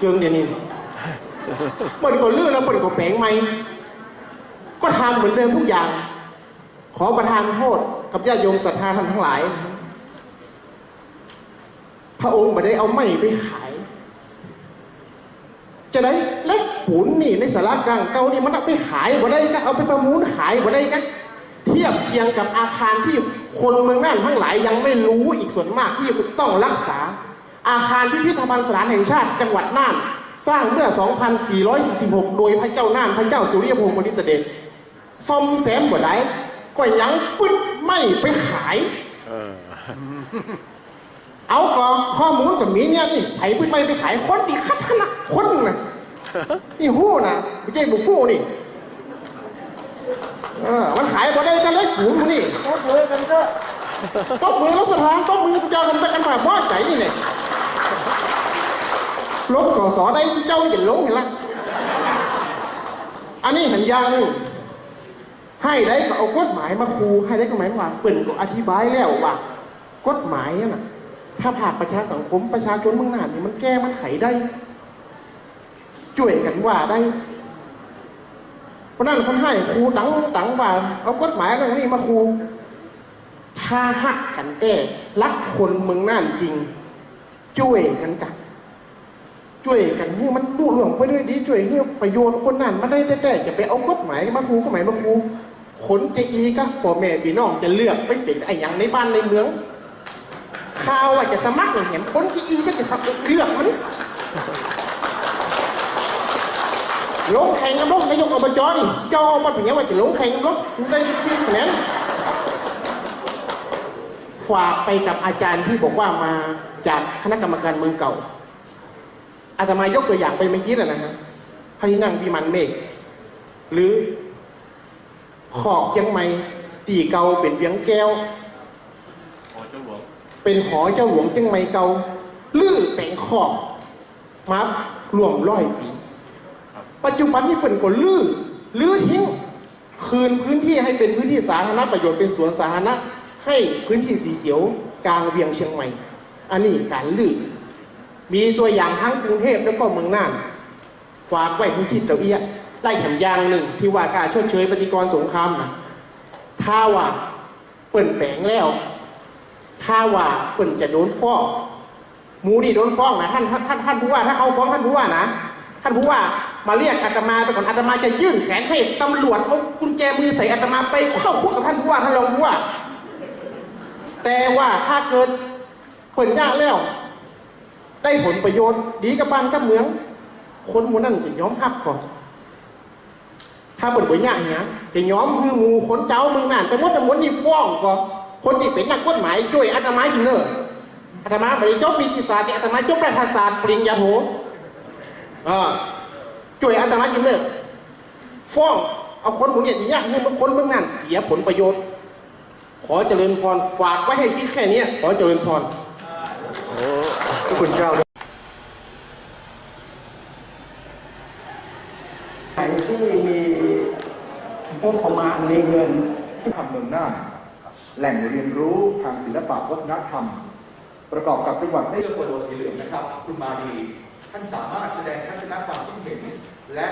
เกิงเดี๋ยวนี้เปิดก็ลื่นแล้วเปิดก็แปลงใหม่ก็ทำเหมือนเดิมทุกอย่าง ขอประทานโทษกับญาติโยมศรัทธาท่านทั้งหลาย พระองค์ไม่ได้เอาไม้ไปขาย จะได้เล็กปูนนี่ในสารากลางเก่านี่มันเอาไปขายบ่ได้ก็เอาไปประมูลขายบ่ได้ก็เทียบเคียงกับอาคารที่คนเมืองน่านทั้งหลายยังไม่รู้อีกส่วนมากที่ต้องรักษา อาคารพิพิธภัณฑ์สถานแห่งชาติจังหวัดน่าน สร้างเมื่อ 2446 โดยพระเจ้าน่าน พระเจ้าสุริยพงศ์มฤตเดชซ่อมแซมบ่ได้ก็ยังปึ๊ดไม่ไปขายเอาก็ข้อมูลกับมีเนี่ยนี่ไผ่พื้นไม่ไปขายคนดีคัดขนาดคนนะนี่หู้นะไม่ใช่บุกหู้นี่เออมันขายบ่ได้กันเลยหูมันนี่ก็เจอกันก็ตบมือรับประทานตบมือเจ้ากันไปกันมาบ่ใจนี่เนี่ย ลงสอสอได้เจ้าอย่าลงเห็นละอันนี้เห็นยัง ให้ได้ก็เอากฎหมายมาคูให้ได้ก็หมายว่าเปิ่นก็อธิบายแล้วว่ากฎหมายน่ะ ถ้าภาคประชาสังคมประชาชนเมืองน่านนี่มันแก้มันไขได้ช่วยกันว่าได้เพราะนั้นคนให้ครูตังตังว่าเอากฎหมายเรื่องนี้มาครูถ้าหักกันแก้รักคนเมืองน่านจริง ช่วยกันกัน ช่วยกันให้มันดูหลวงไปด้วยดีช่วยให้ประโยชน์คนนั้นมาได้แต่จะไปเอากฎหมายมาครูกฎหมายมาครูคนจะอีก็พ่อแม่พี่น้องจะเลือกไปเป็นไอ้ย่างในบ้านในเมืองข่าวว่าจะสมัครเห็นคนที่อีก็จะสับเลือกมันลงแข่งกับรถนายกอบจนี่จ้ามันเป็นยังว่าจะลงแข่งกับรถได้ที่คะแนนฝากไปกับอาจารย์ที่บอกว่ามาจากคณะกรรมการเมืองเก่า อาตมายกตัวอย่างไปเมื่อกี้แล้วนะฮะพระที่นั่งพิมันเมฆหรือขอกเชียังไม่ตีเกาเป็นเวียงแก้วเป็นหอเจ้าหลวงเชียงใหม่เก่าลื้อแต่งขอบมารวมร้อยปีปัจจุบันนี้เป็นคนลื้อลื้อทิ้งคืนพื้นที่ให้เป็นพื้นที่สาธารณประโยชน์เป็นสวนสาธารณะให้พื้นที่สีเขียวกลางเวียงเชียงใหม่ อันนี้การลื้อ มีตัวอย่างทั้งกรุงเทพแล้วก็เมืองน่านฝากไว้คุณคิดเตาเอียได้แถมอยางหนึ่งที่ว่าการชดเชยปฏิกรสงครามนะถ้าว่าเปิ่นแปลงแล้ว ถ้าว่าเปิ่นจะโดนฟ้องหมูนี่โดนฟ้องนะท่านท่านท่านท่านผู้ว่าถ้าเขาฟ้องท่านผู้ว่านะท่านผู้ว่ามาเรียกอาตมาไปก่อนอาตมาจะยื่นแขนให้ตำรวจเอากุญแจมือใส่อาตมาไปเข้าคุกกับท่านผู้ว่าท่านรองผู้ว่า แต่ว่าถ้าเกิดเปิ่นยากแล้ว ได้ผลประโยชน์ ดีกับบ้านกับเมือง คนหมูนั่นจะยอมรับก่อนถ้าเปิดผลยาเนี่ยจะยอมคือหมูคนเจ้าเมืองนั่นแต่ว่าแต่มดนี่ฟ้องก็คนที่เป็นนักกฎหมายช่วยอาตมาอยู่เนอะอาตมาไม่ได้จบวิทยาศาสตร์แต่อาตมาจบรัฐศาสตร์ปริญญาโทเออช่วยอาตมาอยู่เนอะฟ้องเอาคนหมูเนี่ยยากให้มันคนเมืองนั่นเสียผลประโยชน์ ขอเจริญพรฝากไว้ให้คิดแค่นี้ขอเจริญพรโอ้ คุณเจ้าไหนที่มีพวกเขมาในเงินที่ทำเมืองน่านแหล่งเรียนรู้ทางศิลปะวัฒนธรรม ประกอบกับจังหวัดได้เลือกโคโดสีเหลืองนะครับ คุณมาดี ท่านสามารถแสดงทัศนคความคิดเห็นและ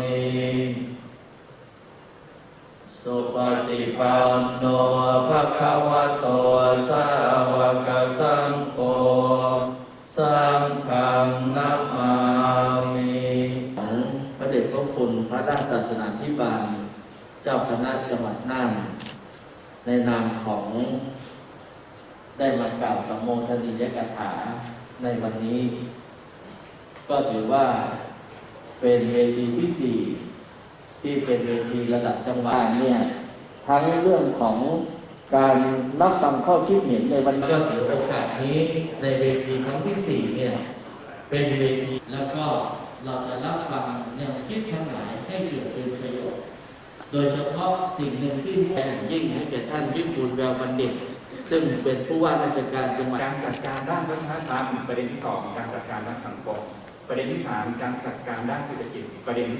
มิสุปฏิปันโนภะคะวะโตสาวกสังโฆสังฆังนัมามิพระเดชพระคุณพระด้านศาสนาธิบาล เจ้าคณะจังหวัดน่านในนามของได้มากล่าวสัมโมทนียกถาในวันนี้ ก็ถือว่า เป็นเวทีที่สี่ที่เป็นเวทีระดับจังหวัดเนี่ยทั้งเรื่องของการรับฟังข้อคิดเห็นในวันก็ถือโอกาสนี้ในเวทีครั้งที่สี่เนี่ยเป็นเวทีแล้วก็เราจะรับฟังแนวคิดทั้งหลายให้เกิดเป็นประโยชน์ โดยเฉพาะสิ่งหนึ่งที่แทนยิ่งให้แก่ท่านวิบูลย์แววบัณฑิตซึ่งเป็นผู้ว่าราชการจังหวัดการจัดการด้านวัฒนธรรมประเด็นที่สองการจัดการด้านสังคม ประเด็นที่สามการจัดการด้านเศรษฐกิจประเด็นที่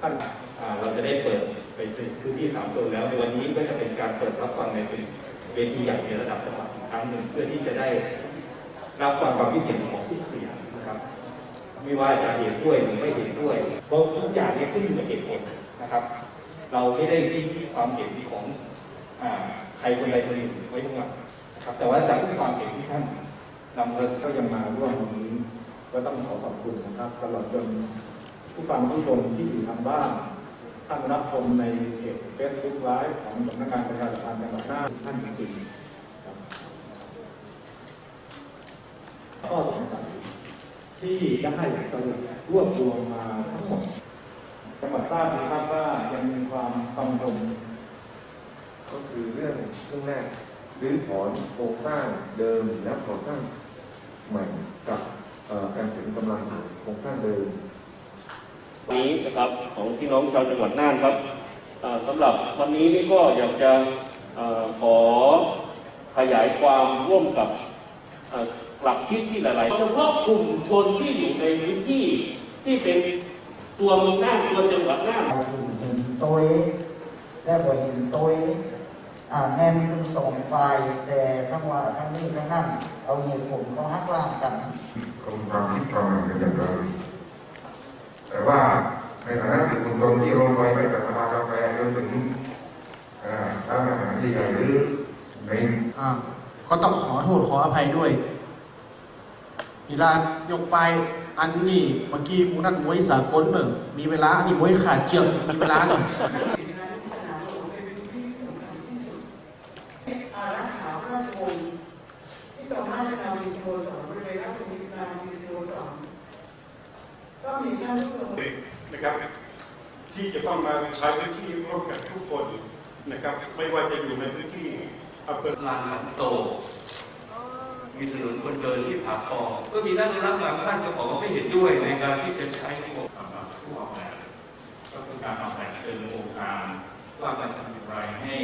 ท่านเราจะได้เปิดไปพื้นที่สามโซนแล้วในวันนี้ก็จะเป็นการเปิดรับฟังในเป็นเวทีใหญ่ในระดับจังหวัดครั้งหนึ่งเพื่อที่จะได้รับฟังความคิดเห็นของทุกเสียงนะครับ ไม่ว่าจะเห็นด้วยหรือไม่เห็นด้วยเพราะทุกอย่างเนี่ขึ้นอยู่กับเหตุผลนะครับ เราไม่ได้ที่ความเห็นของใครคนใดคนหนึ่งไว้ทั้งหมด นะครับแต่ว่าจากความเห็นที่ท่านนำเสนอก็ยังมาร่วมวันนี้ก็ต้องขอขอบคุณนะครับตลอดจนผู้ฟังผู้ชมที่อยู่ทางบ้านท่านรับชมในเพจ Facebook Live ของสำนักงานประชาสัมพันธ์จังหวัดน่านท่านจริงข้อสงสัยที่ได้สรุปรวบรวมมาทั้งหมดจังหวัดทราบไหมครับว่ายังมีความกังวลก็คือเรื่องเรื่องแรก รื้อถอนโครงสร้างเดิมและก่อสร้างใหม่กับเอ่อการเสริมกำลังโครงสร้างเดิมนี้นะครับของพี่น้องชาวจังหวัดน่านครับเอ่อสำหรับวันนี้นี่ก็อยากจะเอ่อขอขยายความร่วมกับเอ่อหลักคิดที่หลายๆเฉพาะกลุ่มชนที่อยู่ในพื้นที่ที่เป็นตัวเมืองน่านตัวจังหวัดน่านเห็นตัวและบ่เห็นตัวอ่า แม่นทั้งสองฝ่ายแต่ทั้งว่าทั้งนี้ทั้งนั้นเอาเหตุผลเขาหักล้างกันก็มีความคิดความเห็นอย่างเดิมแต่ว่าในฐานะสื่อมวลชนที่ลงไปไปกับสภากาแฟจนถึงอ่อร้านอาหารใหญ่หรือในอ่าก็ต้องขอโทษขออภัยด้วยเวลายกไปอันนี้เมื่อกี้มูนัดมวยสากลหนึ่งมีเวลาอันนี้มวยขาดเชือกมีเวลาหนึ่งอารักขาพระราชวงศ์ที่ต่อมาจะนำมีสโมสรบริเวณราชวิทยาลัยมีสโมสรก็มีท่านผู้ทรง นะครับ ที่จะต้องมาใช้พื้นที่ร่วมกันทุกคนนะครับ ไม่ว่าจะอยู่ในพื้นที่อำเภอลานหลังโต มีถนนคนเดินที่ผาคอก็มีนักอนุรักษ์บางท่านก็บอกว่าไม่เห็นด้วยในการที่จะใช้ระบบสำหรับผู้ออกแบบก็คือการออกแบบเป็นโครงการว่าจะทำอย่างไรให้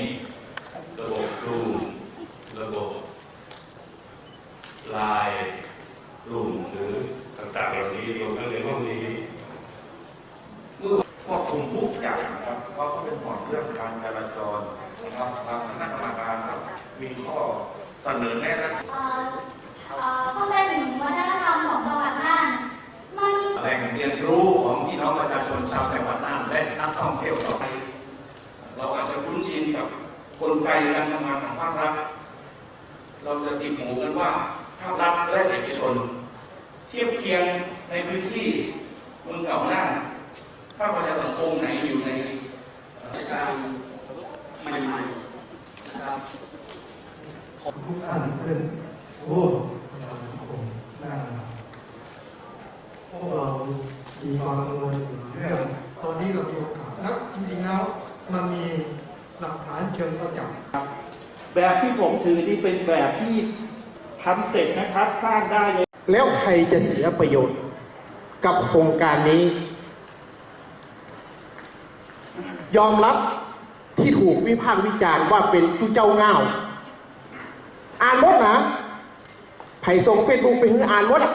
ระบบรูมระบบลายรูมหรือต่างๆเหล่านี้รวมทั้งในห้องนี้ ควบคุมทุกอย่างนะครับเพราะเขาเป็นห่วงเรื่องการจราจรนะครับทางคณะกรรมการครับมีข้อเสนอแนะและเอ่อเอ่อเข้าใจถึงวัฒนธรรมของจังหวัดน่านมันแหล่งเรียนรู้ของพี่น้องประชาชนชาวจังหวัดน่านและนักท่องเที่ยวต่อไปเราอาจจะคุ้นชินกับกลไกการทำงานของภาครัฐเราจะติดหมูกันว่าภาครัฐและเอกชน เทียบเคียงในพื้นที่เมืองเก่าน่า นภาคประชาสังคมไหนอยู่ในการใหม่ๆนะครับทุกท่านเพื่อนร่วมประชาสังคมน่าพวกเรามีความกังวลอยู่เรื่องตอนนี้เรามีโอกาสแล้วจริงๆแล้วมันมีหลักฐานเชิงประจักษ์แบบที่ผมถือนี่เป็นแบบที่ทำเสร็จนะครับสร้างได้เลย แล้วใครจะเสียประโยชน์กับโครงการนี้ ยอมรับที่ถูกวิพากษ์วิจารณ์ว่าเป็นตู้เจ้าเงาอ่านหมดนะไผ่ส่งเฟซบุ๊กไปให้อ่านหมดอะ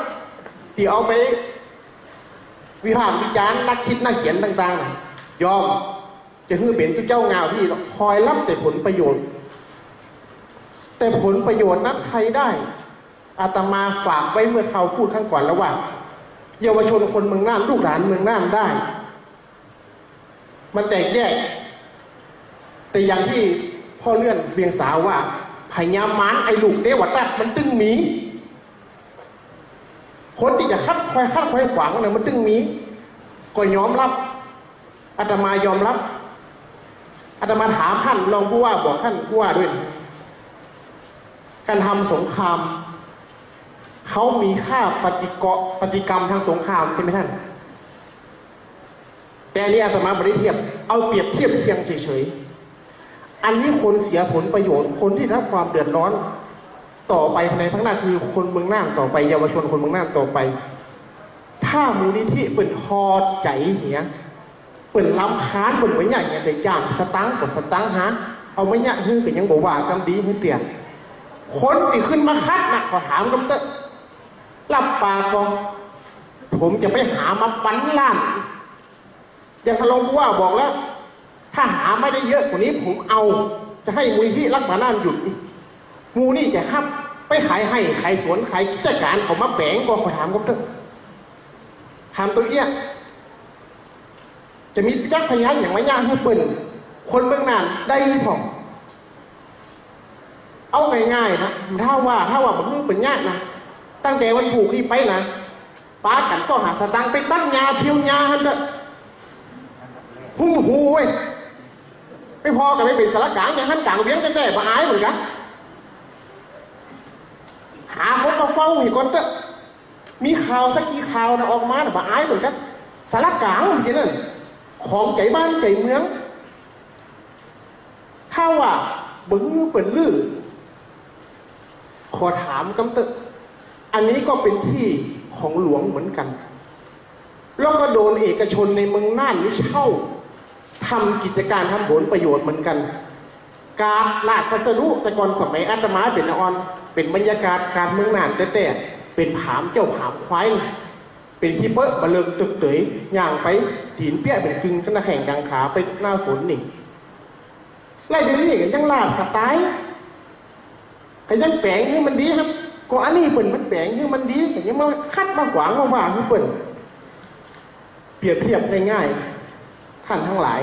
ที่เอาไป วิพากษ์วิจารณ์นักคิดนักเขียนต่างๆนะยอมจะคือเป็นตู้เจ้าเงาที่คอยรับแต่ผลประโยชน์ แต่ผลประโยชน์นั้นใครได้อาตมาฝากไว้เมื่อเขาพูดข้างก่อนแล้วว่า เยาวชนคนเมืองน่านลูกหลานเมืองน่านได้ มันแตกแยก แต่อย่างที่พ่อเลื่อนเบียงสาวว่าพญามารไอ้ลูกเดวัดตัดมันตึงหมีคนที่จะคัดคอยคัดคอยขวางเนี่ยมันตึงหมีก็ยอมรับอาตมายอมรับอาตมาถามท่านรองผู้ว่าบอกท่านผู้ว่าด้วย การทำสงครามเขามีค่าปฏิกรปฏิกรรมทางสงครามใช่ไหมท่าน แต่อันนี้อาตมาไม่ได้เทียบ เอาเปรียบเทียบเคียงเฉยๆ อันนี้คนเสียผลประโยชน์ คนที่รับความเดือดร้อนต่อไปในพังหน้าคือคนเมืองน่านต่อไป เยาวชนคนเมืองน่านต่อไป ถ้ามูลนิธิเปิดพอใจเหี้ยเปิดล้ำค้านเปิดไม่ใหญ่เนี่ยแต่จ้างสตังค์กดสตังค์ฮะเอาไม่ใหญ่ฮือก็ยังบอกว่ากำดีให้เปลี่ยนคนที่ขึ้นมาคัดนะขอถามกำเตอะรับปากบอกผมจะไปหามาปั้นล้าน อย่างทานรองผู้ว่าบอกแล้ว ถ้าหาไม่ได้เยอะกว่านี้ผมเอาจะให้มูลที่รักบาน่านหยุดอีกมูนี่จะห้ามไปขายให้ขายสวนขายกิจการเขามาแบ่งก็ขอถามก็เถอะถามตัวเอี้ยจะมีจักพยานอย่างไม่ยากให้เปิ่นคนเมืองนานได้หรือเปล่าเอาง่ายๆนะถ้าว่าถ้าว่ามันเป็นยากนะตั้งแต่วันผูกนี่ไปนะป้ากันซ่อหาสตังไปตั้งยาเพียวยาฮันเด้อ หุ่งหูเว้ยไม่พอกับไม่เป็นสารกลางอย่างฮันกลางเวียงแต่แต่มาอายเหมือนกันหาคนมาเฝ้าเห็นก่อนเถอะมีข่าวสักกี่ข่าวนะออกมาน่ะมาอายเหมือนกันสารกลางจริงนั่นของใจบ้านใจเมืองถ้าว่าบึงเปิดลือขอถามกำเตอะอันนี้ก็เป็นที่ของหลวงเหมือนกัน แล้วก็โดนเอกชนในเมืองน่านนี้เช่า ทำกิจการทำผลประโยชน์เหมือนกัน การลาดพัสดุแต่ก่อนสมัยอาตมาเป็นออนเป็นบรรยากาศการเมืองนานแต่แต่เป็นผามเจ้าผามควายเป็นที่เปิ้ลบะเลิงตึกเตยย่างไปถีนเปี้ยเป็นกึ่งกันแข่งกลางขาไปหน้าฝนนี่ไล่เดี๋ยวนี้ก็ยังลาดสไตล์ก็ยังแปลงให้มันดีครับก็อันนี้เปิ่นมันแปลงให้มันดีแต่ยังมาคัดมาขวางมาว่าให้เปิ่นเปรียบเทียบง่ายๆ ท่านทั้งหลาย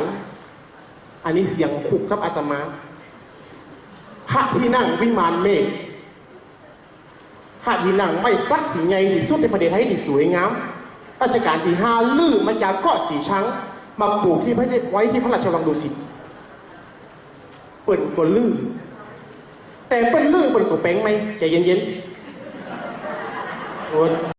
อันนี้เสียงคุกครับอาตมา พระที่นั่งวิมานเมฆพระที่นั่งไม่ซักที่ใหญ่ที่สุดในประเทศไทยที่สวยงามราชการที่ห้าลื้อมาจากเกาะสีชังมาปลูกที่พระไว้ที่พระราชวังดุสิตเปิ่นก็ลื้อแต่เปิ้นลื้อเปิ้นก็แปลงไหมใจเย็นๆ